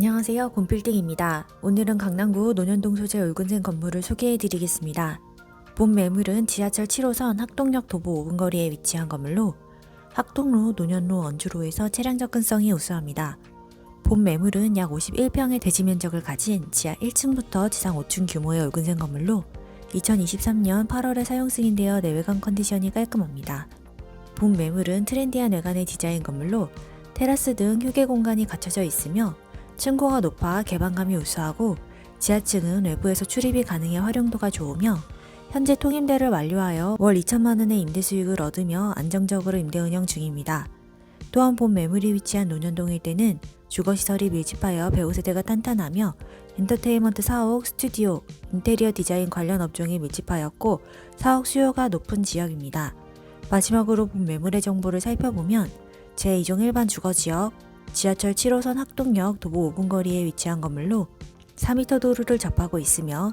안녕하세요. 곰빌딩입니다. 오늘은 강남구 논현동 소재 울근생 건물을 소개해드리겠습니다. 본 매물은 지하철 7호선 학동역 도보 5분 거리에 위치한 건물로 학동로, 논현로, 언주로에서 차량 접근성이 우수합니다. 본 매물은 약 51평의 대지 면적을 가진 지하 1층부터 지상 5층 규모의 울근생 건물로 2023년 8월에 사용 승인되어 내외관 컨디션이 깔끔합니다. 본 매물은 트렌디한 외관의 디자인 건물로 테라스 등 휴게 공간이 갖춰져 있으며 층고가 높아 개방감이 우수하고 지하층은 외부에서 출입이 가능해 활용도가 좋으며 현재 통임대를 완료하여 월 2천만 원의 임대 수익을 얻으며 안정적으로 임대 운영 중입니다. 또한 본 매물이 위치한 논현동 일대는 주거시설이 밀집하여 배우 세대가 탄탄하며 엔터테인먼트 사옥, 스튜디오, 인테리어 디자인 관련 업종이 밀집하였고 사옥 수요가 높은 지역입니다. 마지막으로 본 매물의 정보를 살펴보면 제2종 일반 주거지역, 지하철 7호선 학동역 도보 5분 거리에 위치한 건물로 4m 도로를 접하고 있으며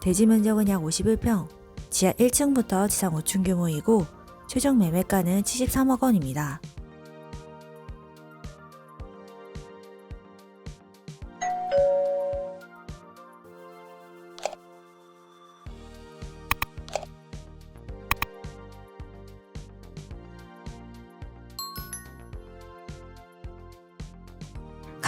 대지 면적은 약 51평, 지하 1층부터 지상 5층 규모이고 최종 매매가는 73억 원입니다.